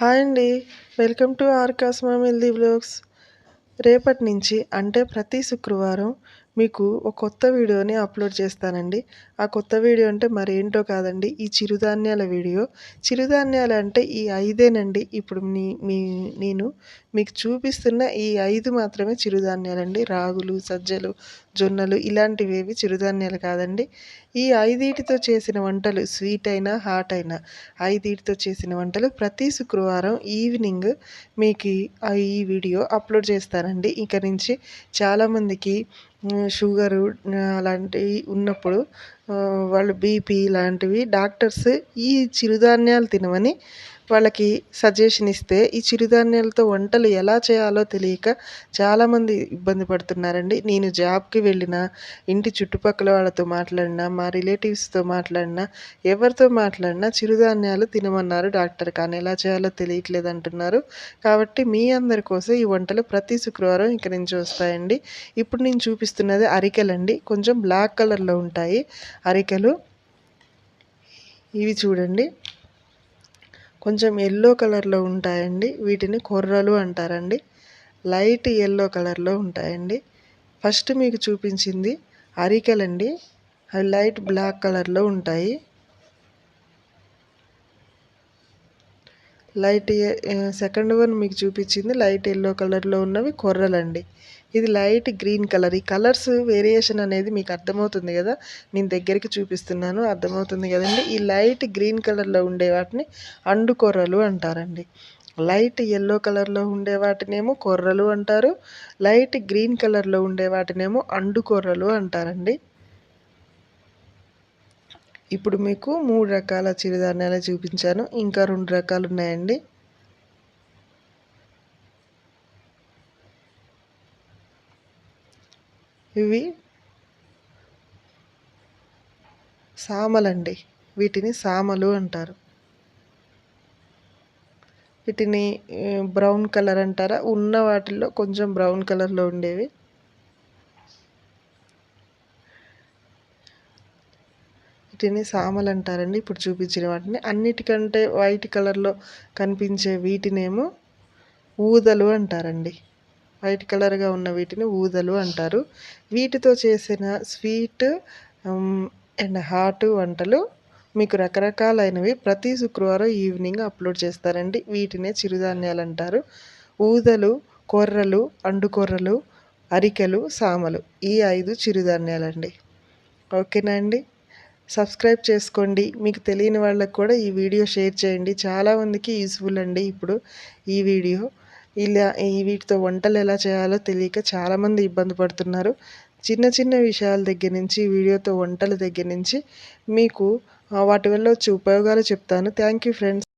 Hi అండి. Welcome to ఆర్కాస్ మామిల్ది బ్లాగ్స్ రేపటి నుంచి అంటే ప్రతి శుక్రవారం మీకు ఒక కొత్త వీడియోని అప్లోడ్ చేస్తానండి. ఆ కొత్త వీడియో అంటే మరేంటో కాదండి. ఈ చిరుధాన్యాల వీడియో. చిరుధాన్యాలు అంటే ఈ ఐదేనండి. ఇప్పుడు మీ మీ నేను మీకు చూపిస్తున్న ఈ ఐదు మాత్రమే చిరుధాన్యాలండి. రాగులు సజ్జలు జొన్నలు ఇలాంటివేవి చిరుధాన్యాలు కాదండి. ఈ ఐదీటితో చేసిన వంటలు స్వీట్ అయినా హాట్ అయినా ఐదీటితో చేసిన వంటలు ప్రతి శుక్రవారం ఈవినింగ్ మీకు ఈ వీడియో అప్లోడ్ చేస్తానండి. ఇక నుంచి చాలామందికి షుగరు అలాంటివి ఉన్నప్పుడు వాళ్ళు బీపీ లాంటివి డాక్టర్స్ ఈ చిరుధాన్యాలు తినమని వాళ్ళకి సజెషన్ ఇస్తే ఈ చిరుధాన్యాలతో వంటలు ఎలా చేయాలో తెలియక చాలామంది ఇబ్బంది పడుతున్నారండి. నేను జాబ్కి వెళ్ళిన ఇంటి చుట్టుపక్కల వాళ్ళతో మాట్లాడినా మా రిలేటివ్స్తో మాట్లాడినా ఎవరితో మాట్లాడినా చిరుధాన్యాలు తినమన్నారు డాక్టర్. కానీ ఎలా చేయాలో తెలియట్లేదు అంటున్నారు. కాబట్టి మీ అందరి కోసం ఈ వంటలు ప్రతి శుక్రవారం ఇక నుంచి వస్తాయండి. ఇప్పుడు నేను చూపిస్తున్నది అరికెలండి. కొంచెం బ్లాక్ కలర్లో ఉంటాయి. అరికెలు. ఇవి చూడండి. కొంచెం ఎల్లో కలర్లో ఉంటాయండి. వీటిని కొర్రలు అంటారండి. లైట్ ఎల్లో కలర్లో ఉంటాయండి. ఫస్ట్ మీకు చూపించింది అరికెలండి. అవి లైట్ బ్లాక్ కలర్లో ఉంటాయి. లైట్ సెకండ్ వన్ మీకు చూపించింది లైట్ ఎల్లో కలర్లో ఉన్నవి కొర్రలండి. ఇది లైట్ గ్రీన్ కలర్. ఈ కలర్స్ వేరియేషన్ అనేది మీకు అర్థమవుతుంది కదా? నేను దగ్గరికి చూపిస్తున్నాను అర్థమవుతుంది కదండి. ఈ లైట్ గ్రీన్ కలర్లో ఉండే వాటిని అండు కొర్రలు అంటారండి. లైట్ ఎల్లో కలర్లో ఉండే వాటినేమో కొర్రలు అంటారు. లైట్ గ్రీన్ కలర్లో ఉండే వాటినేమో అండు కొర్రలు అంటారండి. ఇప్పుడు మీకు మూడు రకాల చిరుధాన్యాలు చూపించాను. ఇంకా రెండు రకాలు ఉన్నాయండి. ఇవి సామలండి. వీటిని సామలు అంటారు. వీటిని బ్రౌన్ కలర్ అంటారా? ఉన్న వాటిల్లో కొంచెం బ్రౌన్ కలర్లో ఉండేవి. వీటిని సామలు అంటారండి. ఇప్పుడు చూపించిన వాటిని. అన్నిటికంటే వైట్ కలర్లో కనిపించే వీటినేమో ఊదలు అంటారండి. వైట్ కలర్గా ఉన్న వీటిని ఊదలు అంటారు. వీటితో చేసిన స్వీట్ అండ్ హాట్ వంటలు మీకు రకరకాలైనవి ప్రతి శుక్రవారం ఈవినింగ్ అప్లోడ్ చేస్తారండి. వీటినే చిరుధాన్యాలు అంటారు. ఊదలు కొర్రలు అండుకొర్రలు అరికెలు సామలు ఈ ఐదు చిరుధాన్యాలండి. ఓకేనా అండి? సబ్స్క్రైబ్ చేసుకోండి. మీకు తెలియని వాళ్ళకు కూడా ఈ వీడియో షేర్ చేయండి. చాలామందికి యూస్ఫుల్ అండి ఇప్పుడు ఈ వీడియో. ఇలా ఈ వీటితో వంటలు ఎలా చేయాలో తెలియక చాలామంది ఇబ్బంది పడుతున్నారు. చిన్న చిన్న విషయాల దగ్గర నుంచి వీడియోతో వంటల దగ్గర నుంచి మీకు వాటి వల్ల వచ్చే ఉపయోగాలు చెప్తాను. Thank you friends